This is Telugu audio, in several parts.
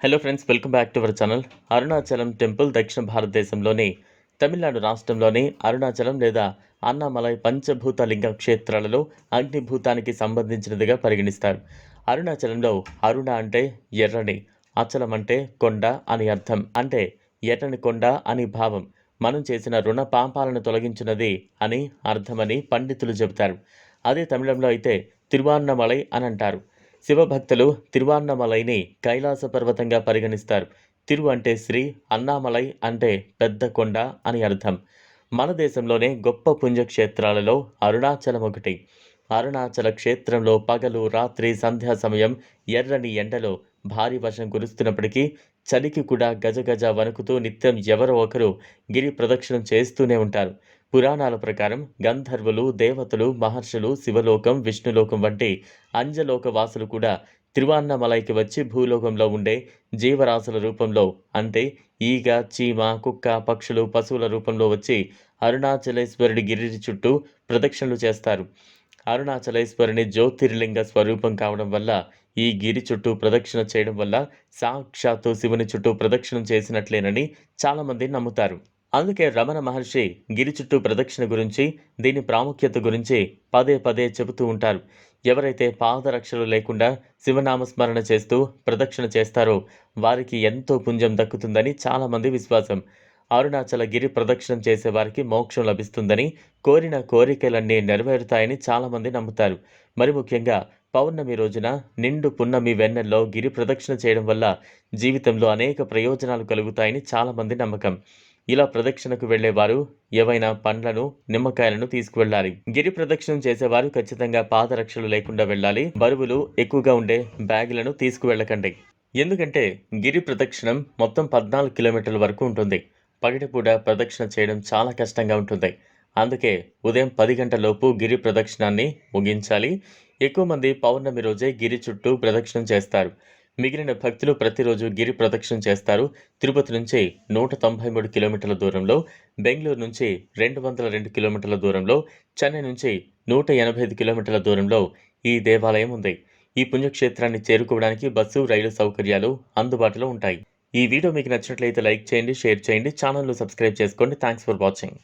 Hello friends welcome back to our channel Arunachalam temple దక్షిణ భారతదేశంలోని తమిళనాడు రాష్ట్రంలోని అరుణాచలం లేదా అన్నామలై పంచభూత లింగ క్షేత్రాలలో అగ్నిభూతానికి సంబంధించినదిగా పరిగణిస్తారు అరుణాచలంలో అరుణ అంటే ఎర్రని అచలం అంటే కొండ అని అర్థం. అంటే ఎర్రని కొండ అని భావం. మనం చేసిన రుణ పాపాలను తొలగించినది అని అర్థమని పండితులు చెబుతారు. అదే తమిళంలో అయితే తిరువాన్నమలై అని అంటారు. శివభక్తులు తిరువాన్నమలైని కైలాస పర్వతంగా పరిగణిస్తారు. తిరు అంటే శ్రీ అన్నామలై అంటే పెద్ద కొండ అని అర్థం. మన దేశంలోనే గొప్ప పుణ్యక్షేత్రాలలో అరుణాచలం ఒకటి. అరుణాచల క్షేత్రంలో పగలు రాత్రి సంధ్యా సమయం ఎర్రని ఎండలో భారీ వర్షం కురుస్తున్నప్పటికీ చలికి కూడా గజగజ వణుకుతూ నిత్యం ఎవరో ఒకరు గిరి ప్రదక్షిణం చేస్తూనే ఉంటారు. పురాణాల ప్రకారం గంధర్వులు దేవతలు మహర్షులు శివలోకం విష్ణులోకం వంటి అంజలోక వాసులు కూడా తిరువాన్నమలైకి వచ్చి భూలోకంలో ఉండే జీవరాశుల రూపంలో అంటే ఈగ చీమ కుక్క పక్షులు పశువుల రూపంలో వచ్చి అరుణాచలేశ్వరుడి గిరి చుట్టూ ప్రదక్షిణలు చేస్తారు. అరుణాచలేశ్వరుని జ్యోతిర్లింగ స్వరూపం కావడం వల్ల ఈ గిరి చుట్టూ ప్రదక్షిణ చేయడం వల్ల సాక్షాత్తు శివుని చుట్టూ ప్రదక్షిణం చేసినట్లేనని చాలామంది నమ్ముతారు. అందుకే రమణ మహర్షి గిరి చుట్టూ ప్రదక్షిణ గురించి దీని ప్రాముఖ్యత గురించి పదే పదే చెబుతూ ఉంటారు. ఎవరైతే పాదరక్షలు లేకుండా శివనామస్మరణ చేస్తూ ప్రదక్షిణ చేస్తారో వారికి ఎంతో పుంజం దక్కుతుందని చాలామంది విశ్వాసం. అరుణాచల గిరి ప్రదక్షిణం చేసే వారికి మోక్షం లభిస్తుందని కోరిన కోరికలన్నీ నెరవేరుతాయని చాలామంది నమ్ముతారు. మరి ముఖ్యంగా పౌర్ణమి రోజున నిండు పున్నమి వెన్నెల్లో గిరి ప్రదక్షిణ చేయడం వల్ల జీవితంలో అనేక ప్రయోజనాలు కలుగుతాయని చాలామంది నమ్మకం. ఇలా ప్రదక్షిణకు వెళ్ళేవారు ఏవైనా పండ్లను నిమ్మకాయలను తీసుకువెళ్ళాలి. గిరి ప్రదక్షిణం చేసేవారు ఖచ్చితంగా పాదరక్షలు లేకుండా వెళ్ళాలి. బరువులు ఎక్కువగా ఉండే బ్యాగులను తీసుకువెళ్ళకండి. ఎందుకంటే గిరి ప్రదక్షిణం మొత్తం పద్నాలుగు కిలోమీటర్ల వరకు ఉంటుంది. పగటిపూట ప్రదక్షిణ చేయడం చాలా కష్టంగా ఉంటుంది. అందుకే ఉదయం పది గంటలలోపు గిరి ప్రదక్షిణాన్ని ముగించాలి. ఎక్కువ మంది పౌర్ణమి రోజే గిరి చుట్టూ ప్రదక్షిణం చేస్తారు. మిగిలిన భక్తులు ప్రతిరోజు గిరి ప్రదక్షిణం చేస్తారు. తిరుపతి నుంచి నూట తొంభై మూడు కిలోమీటర్ల దూరంలో బెంగళూరు నుంచి రెండు వందల రెండు కిలోమీటర్ల దూరంలో చెన్నై నుంచి నూట ఎనభై ఐదు కిలోమీటర్ల దూరంలో ఈ దేవాలయం ఉంది. ఈ పుణ్యక్షేత్రాన్ని చేరుకోవడానికి బస్సు రైలు సౌకర్యాలు అందుబాటులో ఉంటాయి. ఈ వీడియో మీకు నచ్చినట్లయితే లైక్ చేయండి షేర్ చేయండి ఛానల్ను సబ్స్క్రైబ్ చేసుకోండి. థ్యాంక్స్ ఫర్ వాచింగ్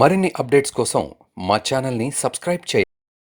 మరిన్ని అప్డేట్స్ కోసం మా ఛానల్ని సబ్స్క్రైబ్ చేయండి.